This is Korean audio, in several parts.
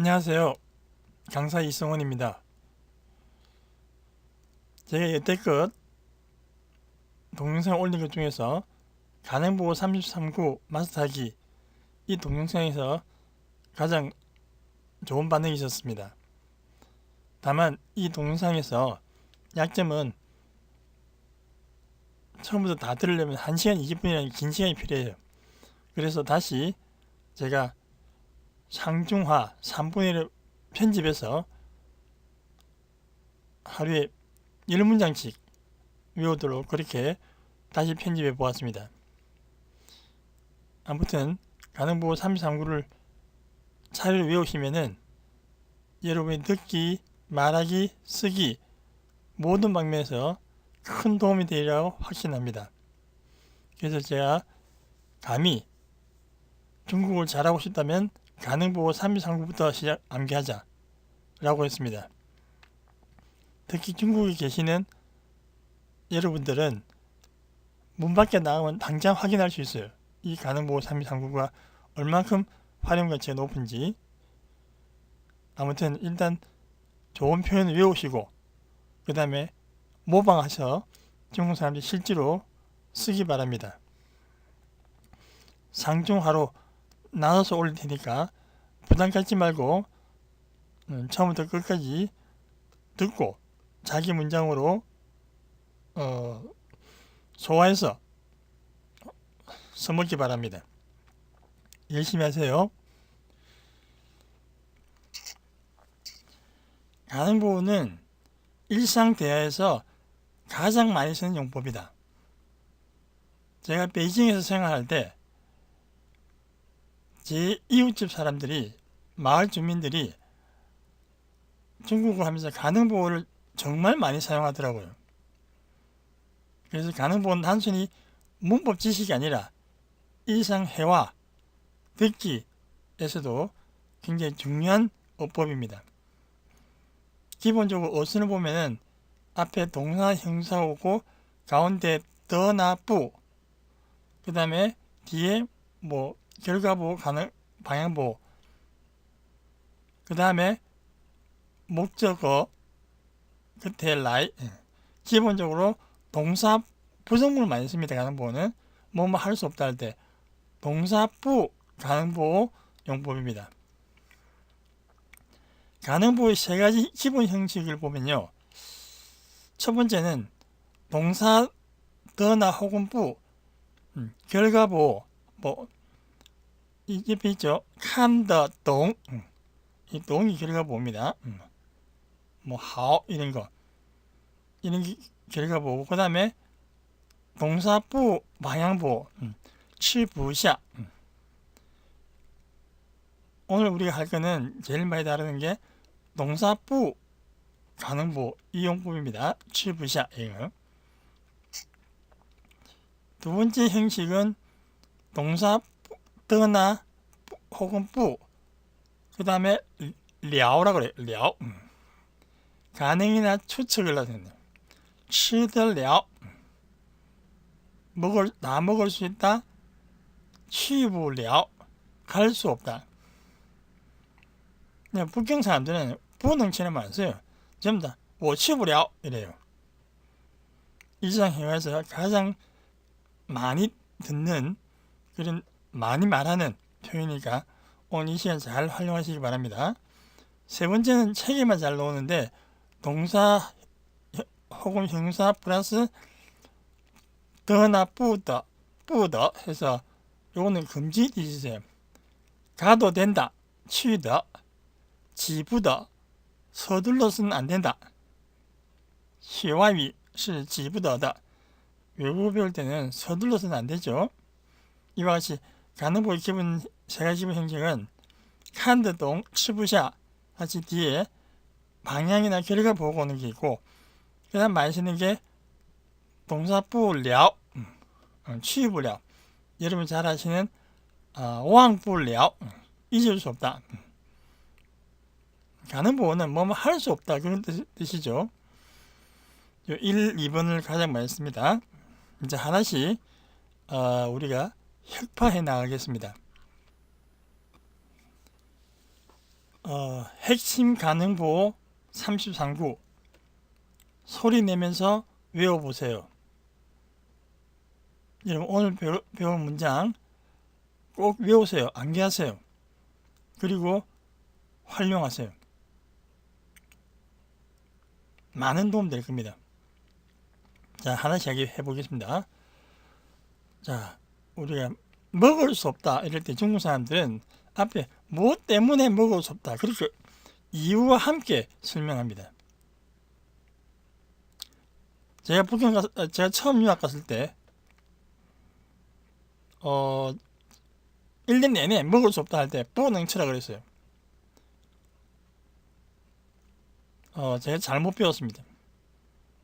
안녕하세요. 강사 이성원입니다. 제가 여태껏 동영상 올린 것 중에서 가능보호 33구 마스터하기 이 동영상에서 가장 좋은 반응이 있었습니다. 다만 이 동영상에서 약점은 처음부터 다 들으려면 1시간 20분이라는 긴 시간이 필요해요. 그래서 다시 제가 상중하 3분의 1을 편집해서 하루에 10문장씩 외우도록 그렇게 다시 편집해 보았습니다. 아무튼 가능보호 33구를 차례로 외우시면은 여러분이 듣기, 말하기, 쓰기 모든 방면에서 큰 도움이 되리라고 확신합니다. 그래서 제가 감히 중국을 잘하고 싶다면 가능보호 3239부터 시작 암기하자 라고 했습니다. 특히 중국에 계시는 여러분들은 문 밖에 나가면 당장 확인할 수 있어요. 이 가능보호 3239가 얼만큼 활용 가치가 높은지 아무튼 일단 좋은 표현을 외우시고 그 다음에 모방하셔 중국 사람들이 실제로 쓰기 바랍니다. 상중하로 나눠서 올릴 테니까 부담 갖지 말고 음, 처음부터 끝까지 듣고 자기 문장으로 어, 소화해서 써먹기 바랍니다. 열심히 하세요. 가능보호는 일상 대화에서 가장 많이 쓰는 용법이다. 제가 베이징에서 생활할 때 제 이웃집 사람들이 마을 주민들이 중국어 하면서 가능보호를 정말 많이 사용하더라고요. 그래서 가능보호는 단순히 문법 지식이 아니라 일상 회화, 듣기에서도 굉장히 중요한 어법입니다. 기본적으로 어순을 보면은 앞에 동사 형사 오고 가운데 더나 뿌, 그 다음에 뒤에 뭐 결과보호, 가능, 방향보호. 그 다음에 목적어, 끝에 라이. 기본적으로 동사 부정문을 많이 씁니다. 가능보호는. 뭐뭐 할 수 없다 할 때. 동사부 가능보호 용법입니다. 가능보호의 세 가지 기본 형식을 보면요. 첫 번째는 동사 더나 혹은 부, 음, 결과보호, 뭐 이 옆에 있죠. 칸더 동. 음. 이 동이 결과 보입니다. 음. 뭐 하오 이런 거. 이런 게 결과 보고 그 다음에 동사부 방향보 음. 치부샤. 음. 오늘 우리가 할 거는 제일 많이 다루는 게 동사부 가능보 이용법입니다. 치부샤 이거. 두 번째 형식은 동사 뜨나 혹은 뿌. 그 다음에 려라 그래. 려 음. 가능이나 추측을 하세요 치들 려 먹을 나 먹을 수 있다. 치부 려갈수 없다. 그냥 북경 사람들은 부능치는 말 써요. 전부 다 워 치부 려 이래요. 이상 해외에서 가장 많이 듣는 그런 많이 말하는 표현이니까 오늘 이 시간 잘 활용하시기 바랍니다. 세 번째는 책에만 잘 나오는데 동사 혹은 형사 플러스 더나 뿌더 뿌더 해서 요거는 금지 뒤지세요. 가도 된다. 취더 지부더 서둘러서는 안 된다. 시와위 是 지부더다. 외국어 배울 때는 서둘러서는 안 되죠. 이와 같이 가능보의 기본 세 가지 기본 형식은 칸드동, 치부샤 같이 뒤에 방향이나 결과 보고 오는 게 있고 그 다음 많이 쓰는 게 동사부려 음, 취부려 여러분 잘 아시는 어, 왕부려 잊을 수 없다. 가능보호는 뭐뭐 할 수 없다. 그런 뜻, 뜻이죠. 1, 2번을 가장 많이 씁니다. 이제 하나씩 어, 우리가 혁파해 나가겠습니다. 어, 핵심 가능 보호 33구 소리 내면서 외워보세요. 여러분 오늘 배우, 배운 문장 꼭 외우세요. 암기하세요. 그리고 활용하세요. 많은 도움 될 겁니다. 자, 하나씩 해보겠습니다. 자, 우리가 먹을 수 없다 이럴 때 중국 사람들은 앞에 무엇 때문에 먹을 수 없다 그렇게 이유와 함께 설명합니다. 제가 북경 가 제가 처음 유학 갔을 때 어, 1년 내내 먹을 수 없다 할때 뿌능치라 그랬어요. 어, 제가 잘못 배웠습니다.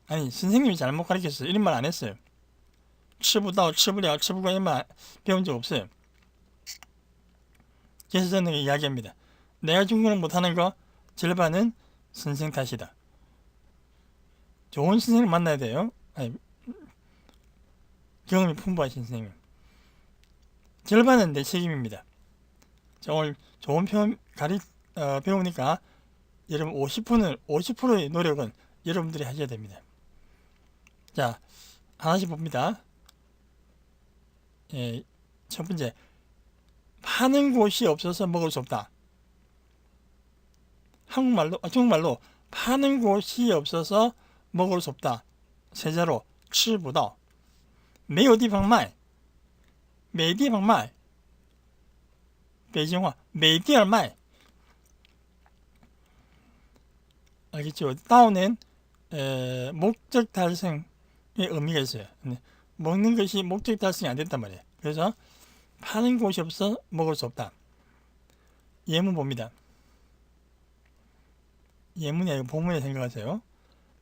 아니, 선생님이 잘못 가르쳤어요. 이런 말 안 했어요. 吃不到,吃不了,吃不惯이런 말 배운 적 없어요. 그래서 저는 이야기합니다. 내가 중국어를 못하는 거 절반은 선생 탓이다. 좋은 선생을 만나야 돼요. 아니, 경험이 풍부하신 선생님. 절반은 내 책임입니다. 자, 오늘 좋은 표현 가리 어, 배우니까 여러분 50%는 50%의 노력은 여러분들이 하셔야 됩니다. 자, 하나씩 봅니다. 예, 첫 번째, 파는 곳이 없어서 먹을 수 없다. 한국말로, 아, 중국말로 파는 곳이 없어서 먹을 수 없다. 세자로 吃不到.没有地方卖.没地方卖.北京话没地儿卖. 알겠죠? 다운은 에, 목적 달성의 의미가 있어요. 근데 먹는 것이 목적 달성이 안 됐단 말이에요. 그래서 파는 곳이 없어 먹을 수 없다. 예문 봅니다. 예문이 아니고 본문에 생각하세요.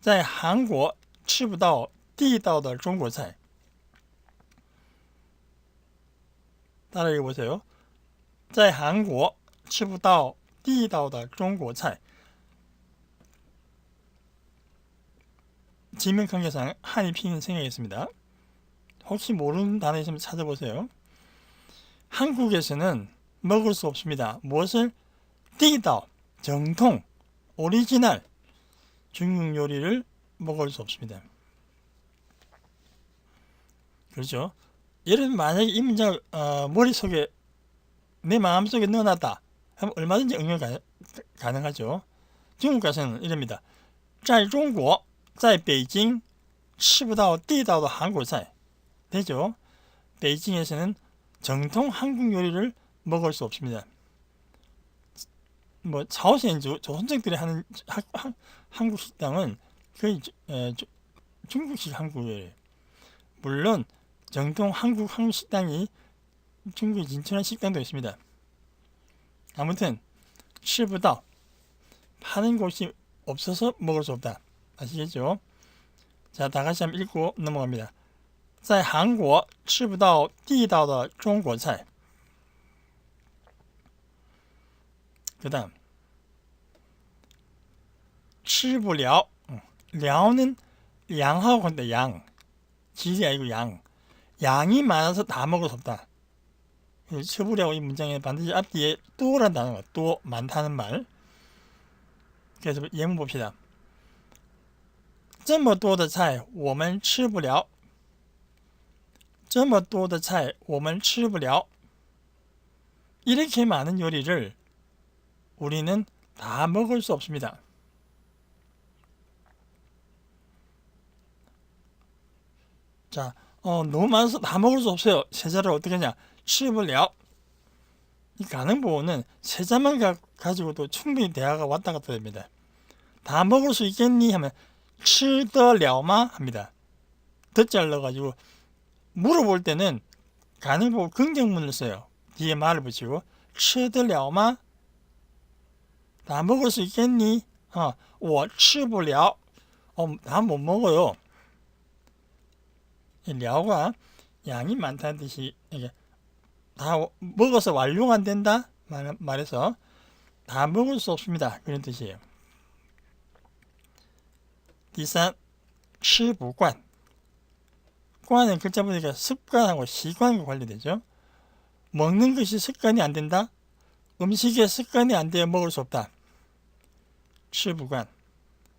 在韩国吃不到地道的中国菜. 따라 읽어보세요. 在韩国吃不到地道的中国菜. 지명 관계상 한이 피는 생각했습니다. 혹시 모르는 단어 있으면 찾아보세요. 한국에서는 먹을 수 없습니다. 무엇을? 띠다, 정통, 오리지널 중국 요리를 먹을 수 없습니다. 그렇죠? 예를 만약에 이 문장을 어, 머릿속에 내 마음속에 넣어놨다 하면 얼마든지 응용 가, 가능하죠. 중국 가서는 이럽니다. 在中国在北京吃不到地道的韩国菜 되죠. 베이징에서는 정통 한국 요리를 먹을 수 없습니다. 뭐朝鲜주 조선족들이 하는 하, 하, 한국 식당은 거의 에, 주, 중국식 한국 요리. 물론 정통 한국 한국 식당이 중국에 진출한 식당도 있습니다. 아무튼 吃不到 파는 곳이 없어서 먹을 수 없다. 아시겠죠? 자, 다 같이 한번 읽고 넘어갑니다. 在韩国吃不到地道的中国菜。 그다음 吃不了, 음, 了는 양하고 건데 양, 질이 아니고 양. 양이 많아서 다 먹을 수 없다.吃不了이 문장에 반드시 앞뒤에 또란 단어가 또 많다는 말. 그래서 예문 봅시다. 这么多的菜我们吃不了 这么多的菜我们吃不了 이렇게 많은 요리를 우리는 다 먹을 수 없습니다. 자, 어, 너무 많아서 다 먹을 수 없어요. 세자를 어떻게 하냐? 吃不了. 이 가능보호는 세자만 가, 가지고도 충분히 대화가 왔다 갔다 됩니다. 다 먹을 수 있겠니? 하면 吃得了吗? 합니다. 덧잘 넣어가지고 물어볼 때는 가능보호 긍정문을 써요. 뒤에 말을 붙이고 吃得了吗? 다 먹을 수 있겠니? 어, 我吃不了. 어, 다 못 먹어요. 이 려가 양이 많다는 뜻이 이게 다 먹어서 완료가 안 된다 말, 말해서 다 먹을 수 없습니다. 그런 뜻이에요. 第三,吃不惯. 관은 글자 보니까 습관하고 시관과 관련되죠. 먹는 것이 습관이 안 된다? 음식에 습관이 안 되어 먹을 수 없다. 吃不惯.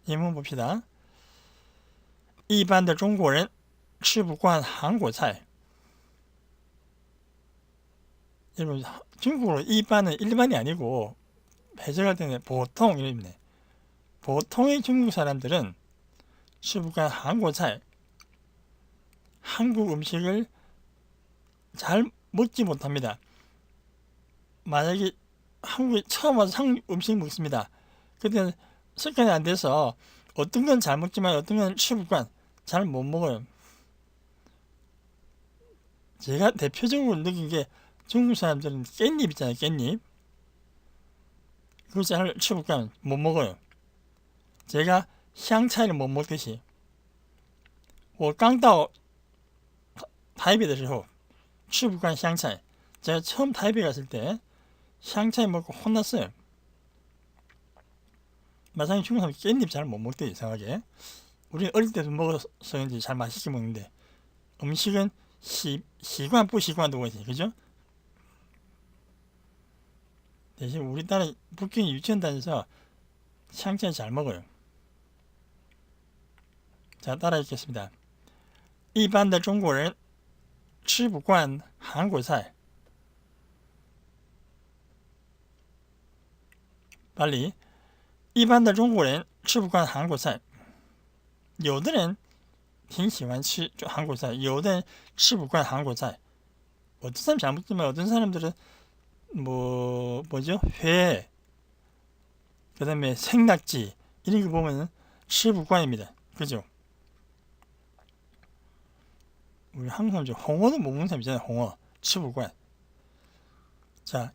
예문 봅시다. 一般的中国人吃不惯韩国菜. 여러분 중국어로 일반은 일반이 아니고 해석할 때는 보통 이렇네. 보통의 중국 사람들은 吃不惯 한국 菜 한국 음식을 잘 먹지 못합니다. 만약에 한국에 처음 와서 한국 음식 먹습니다. 그때는 습관이 안 돼서 어떤 건 잘 먹지만 어떤 건 취급관 잘 못 먹어요. 제가 대표적으로 느낀 게 중국 사람들은 깻잎 있잖아요, 깻잎. 그거 잘 취급관 못 먹어요. 제가 향차를 못 먹듯이. 我刚到 台北的时候吃不惯香菜. 제가 처음 타이베이 갔을 때 향차이 먹고 혼났어요. 마상이 중국 사람 깻잎 잘 못 먹대 이상하게. 우리는 어릴 때도 먹어서인지 잘 맛있게 먹는데 음식은 시, 시관 부 시관도 거지 그죠? 대신 우리 딸은 북경이 유치원 다녀서 향차이 잘 먹어요. 자 따라 읽겠습니다. 一般的中国人 吃不惯韩国菜。 빨리一般的中国人吃不惯韩国菜。有的人挺喜欢吃韩国菜，有的人吃不惯韩国菜。 어떤 사람 잘 먹지만 어떤 사람들은 뭐 뭐죠 회 그다음에 생낙지 이런 거 보면은 吃不惯입니다. 그죠? 우리 한국 사람 중 홍어도 못 먹는 사람 있잖아요. 홍어 吃不惯. 자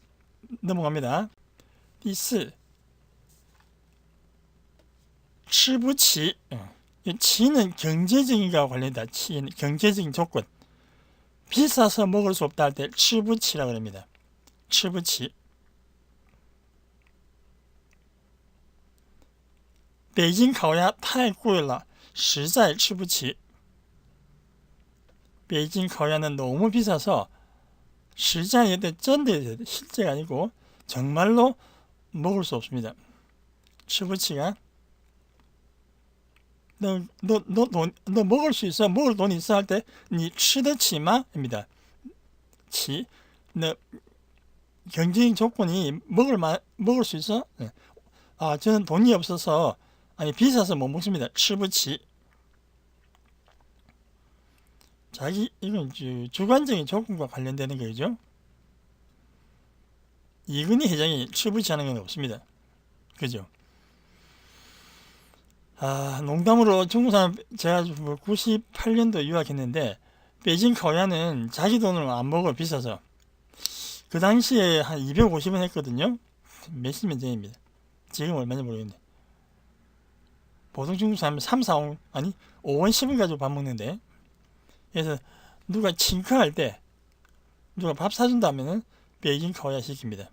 넘어갑니다. 第四吃不起. 어. 이 치는 경제적인 거 관련다. 치는 경제적인 조건. 비싸서 먹을 수 없다 할 때 吃不起라고 합니다. 吃不起.北京烤鸭太贵了,实在吃不起. 베이징 거야는 너무 비싸서 시장에 전대 실제가 아니고 정말로 먹을 수 없습니다. 슈부치가 너, 너, 너, 너, 너 먹을 수 있어? 먹을 돈 있어? 할 때, 니 치더치마? 입니다. 치, 너, 경제적 조건이 먹을 만, 먹을 수 있어? 네. 아, 저는 돈이 없어서, 아니, 비싸서 못 먹습니다. 치부치. 자기 이건 주관적인 조건과 관련되는 거죠. 이근희 회장이 출부치하는 건 없습니다. 그죠? 아 농담으로 중국 사람 제가 뭐 98년도 유학했는데 베이징 거야는 자기 돈으로 안 먹어 비싸서 그 당시에 한 250원 했거든요. 몇십 년 전입니다. 지금 얼마인지 모르겠네. 보통 중국산 3, 4원 아니 5원 10원 가지고 밥 먹는데 그래서 누가 칭크할 때 누가 밥 사준다면은 베이징 커야 시킵니다.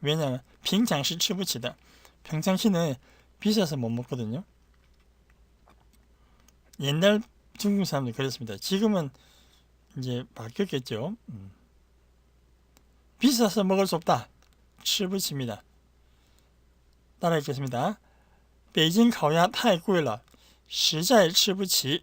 왜냐하면 빙장시 치부치다. 평상시는 비싸서 못 먹거든요. 옛날 중국 사람들 그랬습니다. 지금은 이제 바뀌었겠죠. 음. 비싸서 먹을 수 없다. 치부치입니다. 따라 읽겠습니다. 베이징 거야 타이구라 시자에 치부치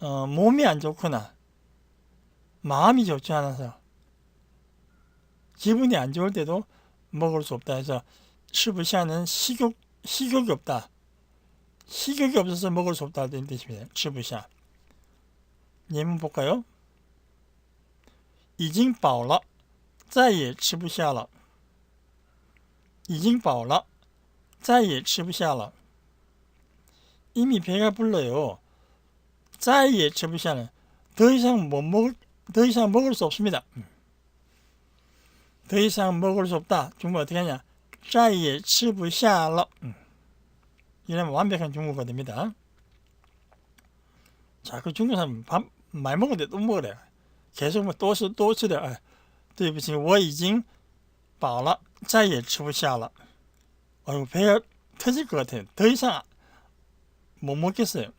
어, 몸이 안 좋거나, 마음이 좋지 않아서, 기분이 안 좋을 때도 먹을 수 없다 해서, 吃不下는 식욕, 식욕이 없다. 식욕이 없어서 먹을 수 없다 는 뜻입니다. 吃不下. 예문 볼까요? 已经饱了,再也吃不下了.已经饱了,再也吃不下了. 이미 배가 불러요. 再也吃不下는 더 이상 못 먹을 더 이상 먹을 수 없습니다. 음. 더 이상 먹을 수 없다. 중국 어떻게 하냐? 再也吃不下了. 음. 이러면 완벽한 중국어가 됩니다. 자, 그 중국 사람 밥 많이 먹는데 또 먹으래. 계속 뭐 또, 또, 또吃点. 아, 对不起,我已经饱了,再也吃不下了. 어이구, 배가 터질 것 같아요. 더 이상 못 먹겠어요.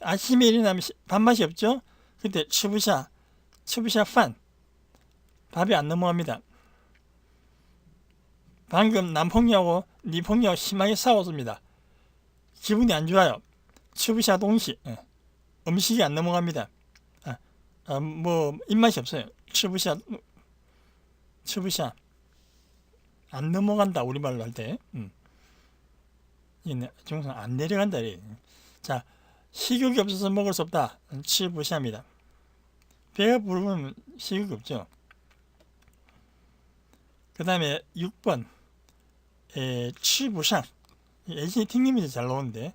아침에 일어나면 밥맛이 없죠? 그때 추부샤, 추부샤 판. 밥이 안 넘어갑니다. 방금 남폭녀하고 니폭녀하고 심하게 싸웠습니다. 기분이 안 좋아요. 추부샤 동시. 예, 음식이 안 넘어갑니다. 아, 아, 뭐 입맛이 없어요. 추부샤, 추부샤. 안 넘어간다 우리말로 할 때. 음. 정상 안 내려간다. 자, 식욕이 없어서 먹을 수 없다. 음, 칠부시합니다. 배가 부르면 식욕이 없죠. 그 다음에 6번 에, 치부상 애신이 튕기면 잘 나오는데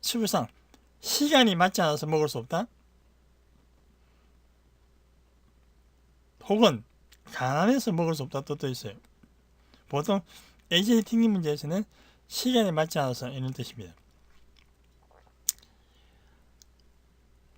치부상 시간이 맞지 않아서 먹을 수 없다. 혹은 가난해서 먹을 수 없다 뜻도 있어요. 보통 에이제이 튕김 문제에서는 시간이 맞지 않아서 이런 뜻입니다.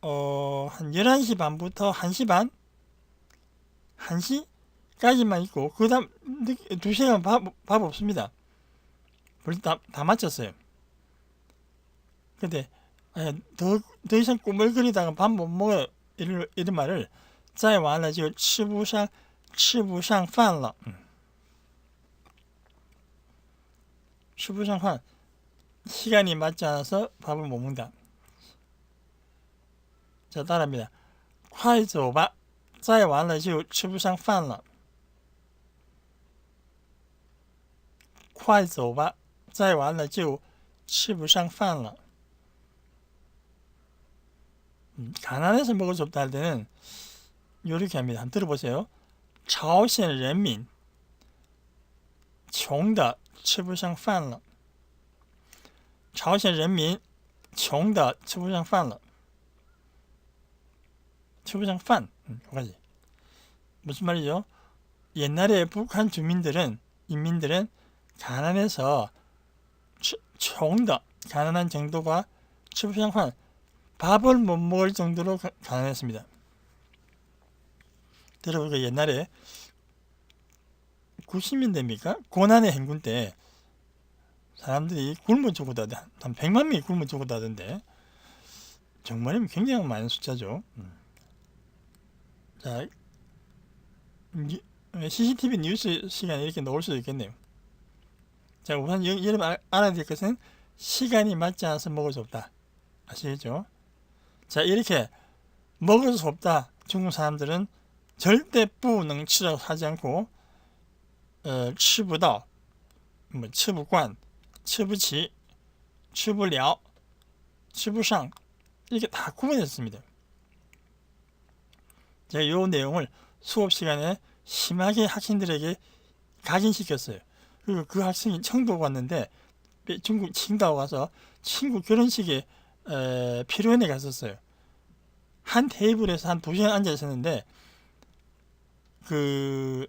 어한 11시 반부터 1시 반 1시까지만 있고 그다음 2시간 밥, 밥 없습니다. 벌써 다, 다 마쳤어요. 근데 에, 더, 더 이상 꾸물거리다가 밥 못 먹어요. 이런, 이런 말을 再完了就吃不上吃不上饭了. 음. 吃不上饭 시간이 맞지 않아서 밥을 못 먹는다. 자, 따라합니다. 快走吧再完了就吃不上饭了.快走吧再完了就吃不上饭了. 음, 가난해서 먹을 수 없다 할 때는 이렇게 합니다. 한번 들어보세요. 朝鲜人民穷的吃不上饭了.朝鲜人民穷的吃不上饭了. 최고장 판 두 가지 무슨 말이죠? 옛날에 북한 주민들은 인민들은 가난해서 정도 가난한 정도가 최부장판 밥을 못 먹을 정도로 가, 난했습니다 들어보니까 그 옛날에 90년대입니까? 고난의 행군 때 사람들이 굶어 죽었다던, 한 100만 명이 굶어 죽었다던데 정말이면 굉장히 많은 숫자죠. 음. 자 니- CCTV 뉴스 시간에 이렇게 나올 수도 있겠네요. 자, 우선 여- 여러분 알- 알아야 될 것은 시간이 맞지 않아서 먹을 수 없다. 아시겠죠? 자, 이렇게 먹을 수 없다. 중국 사람들은 절대 부능치라고 하지 않고 어, 吃不到, 뭐, 吃不惯, 吃不起, 吃不了, 吃不上 이렇게 다 구분했습니다. 제가 이 내용을 수업 시간에 심하게 학생들에게 각인시켰어요. 그리고 그 학생이 청도 갔는데 중국 칭다오 가서 친구 결혼식에 에, 피로연에 갔었어요. 한 테이블에서 한 두 시간 앉아 있었는데 그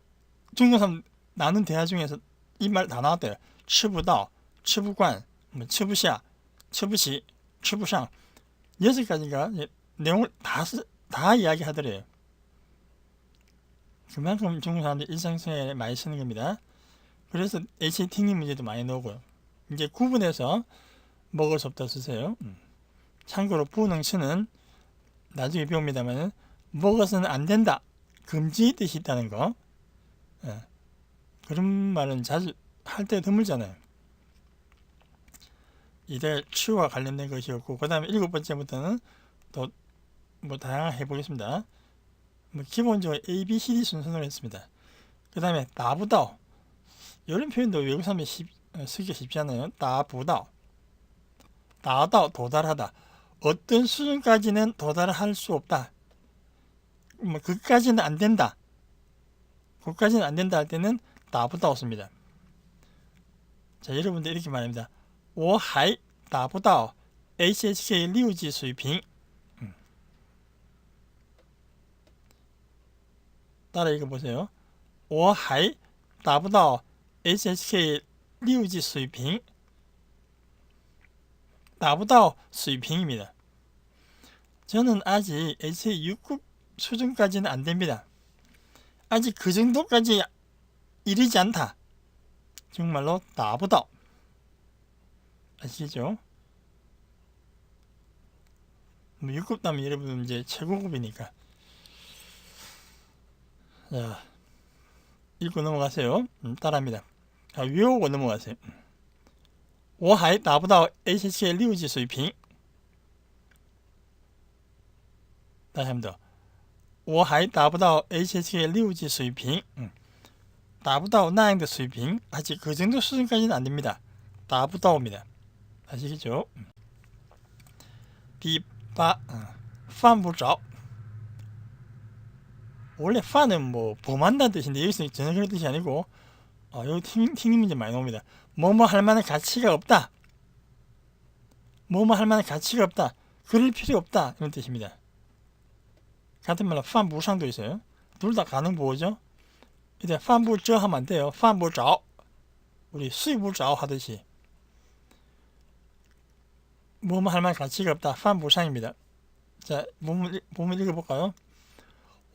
중국 사람 나눈 대화 중에서 이 말 다 나왔대요. 吃不到,吃不惯,뭐吃不下,吃不起,吃不上 여섯 가지가 예, 내용을 다, 쓰- 다 이야기하더래요. 그만큼 중국 사람들이 일상생활에 많이 쓰는 겁니다. 그래서 HT님 문제도 많이 나오고요. 이제 구분해서 먹을 수 없다 쓰세요. 음. 참고로 부능치는 나중에 배웁니다만 먹어서는 안 된다. 금지 뜻이 있다는 거. 예. 그런 말은 자주 할 때 드물잖아요. 이들 치유와 관련된 것이었고 그 다음에 일곱 번째부터는 또 뭐 다양하게 해보겠습니다. 뭐 기본적으로 A, B, C, D 순서로 했습니다. 그 다음에 나보다 이런 표현도 외국 사람이 어, 쓰기가 쉽지 않아요. 나보다 나다 도달하다 어떤 수준까지는 도달할 수 없다. 뭐 그까지는 안 된다. 그까지는 안 된다 할 때는 나보다 없습니다. 자 여러분들 이렇게 말합니다. 我还达不到 HHK 六级水平。 따라 읽어보세요. 我还达不到 HSK 六级 수입행 나보다 수입행입니다. 저는 아직 HSK 6급 수준까지는 안 됩니다. 아직 그 정도까지 이르지 않다. 정말로 나보다 아시죠? 6급 뭐 다면 여러분 이제 최고급이니까 자, 읽고 넘어가세요. 음, 따라합니다. 자, 외우고 넘어가세요. 我还达不到H760水平. 다시 합니다. 我还达不到H760水平. 음. 达不到那样的水平. 아직 그 정도 수준까지는 안 됩니다. 达不到입니다. 아시겠죠? 음. 第八,犯不着. 원래 파는 뭐 범한다는 뜻인데 여기서 전혀 그런 뜻이 아니고 어, 여기 튕, 튕김 문제 많이 나옵니다. 뭐뭐 할 만한 가치가 없다. 뭐뭐 할 만한 가치가 없다. 그럴 필요 없다. 이런 뜻입니다. 같은 말로 판 무상도 있어요. 둘 다 가능 보호죠. 이제 판부저 하면 안 돼요. 판부저 우리 수입부저 하듯이 뭐뭐 할 만한 가치가 없다. 판부상입니다. 자, 본문, 읽어볼까요?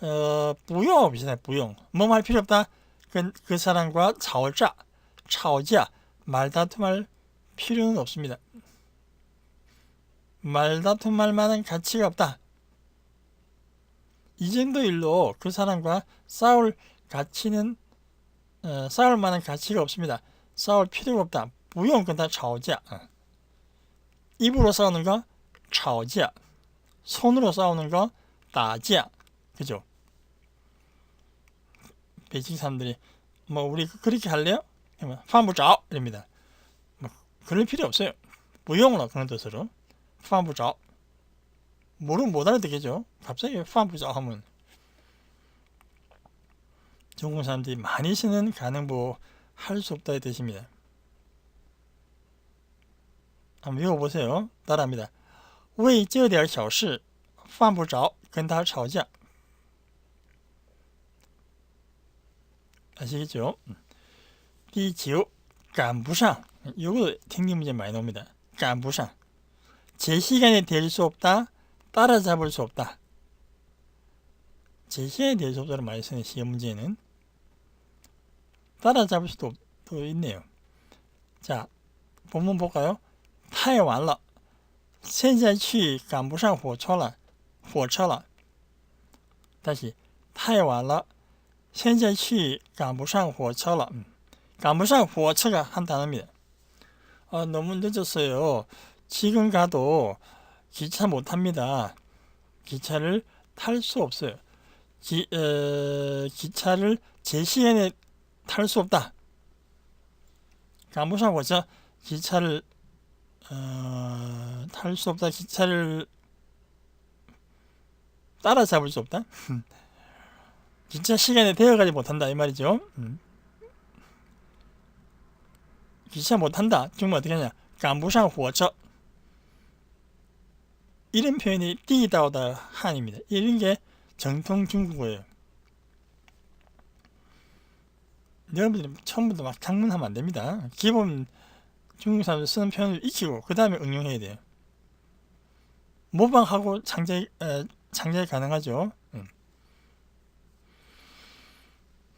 어, 부용 비슷해 부용. 뭐말 필요 없다. 그, 그 사람과 차오자 차오자 말다툼할 필요는 없습니다. 말다툼할 만한 가치가 없다. 이 정도 일로 그 사람과 싸울 가치는 어, 싸울 만한 가치가 없습니다. 싸울 필요가 없다. 부용 그다 차오자 어. 입으로 싸우는 거 차오자 손으로 싸우는 거 따지야. 그죠? 베이징 사람들이 뭐 우리 그렇게 할래요? 그러면 파무자 이럽니다. 뭐 그럴 필요 없어요. 무용으로 그런 뜻으로 파무자 모르면 못 알아듣겠죠. 갑자기 파무자 하면 중국 사람들이 많이 쓰는 가능보 할 수 없다의 뜻입니다. 한번 외워보세요. 따라합니다. 为这点小事犯不着跟他吵架。 아시겠죠? 디지오 간부상 이거 탱기 문제 많이 나옵니다. 간부상 제 시간에 될 수 없다 따라잡을 수 없다 제 시간에 될 수 없다는 많이 쓰는 시험 문제는 따라잡을 수도 있네요. 자 본문 볼까요? 타이완러 现在去赶不上火车了火车了다시 타이완러 现在去赶不上火车了。 감부상 후어차가 한 단어입니다. 아, 너무 늦었어요. 지금 가도 기차 못 탑니다. 기차를 탈 수 없어요. 기, 에, 기차를 제 시간에 탈 수 없다. 감부상 후어차 기차를 어, 탈 수 없다. 기차를 따라잡을 수 없다. 진짜 시간에 태어가지 못한다 이 말이죠. 음. 기차 못한다. 중국 어떻게 하냐? 간부상 후어처 이런 표현이 띠다오다 한입니다. 이런 게 정통 중국어예요. 여러분들이 처음부터 막 장문하면 안 됩니다. 기본 중국 사람들 쓰는 표현을 익히고 그 다음에 응용해야 돼요. 모방하고 장제 장제 가능하죠.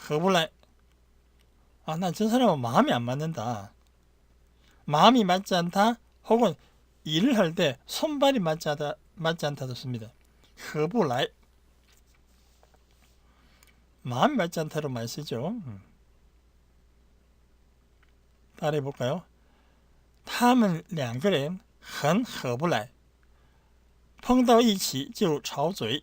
合不来 아, 나 저 사람은 마음이 안 맞는다. 마음이 맞지 않다 혹은 일을 할 때 손발이 맞지 않다 맞지 않다도 씁니다. 合不来 마음이 맞지 않다로 많이 쓰죠. 음. 따라해 볼까요? 他们两个人很合不来，碰到一起就吵嘴。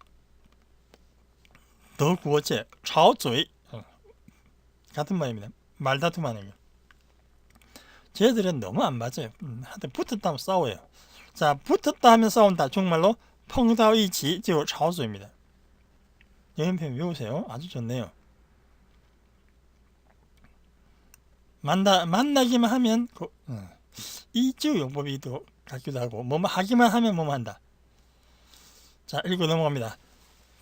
德国제 좌우조이 어. 같은 말입니다. 말다툼 하는 거. 쟤들은 너무 안 맞아요. 음, 한테 붙었다 하면 싸워요. 자, 붙었다 하면 싸운다. 정말로 펑다위치 지금 좌우조입니다. 여행편 외우세요. 아주 좋네요. 만나, 만나기만 하면 그, 어. 이주 용법이 또 같기도 하고 뭐뭐 하기만 하면 뭐뭐 한다. 자, 읽고 넘어갑니다.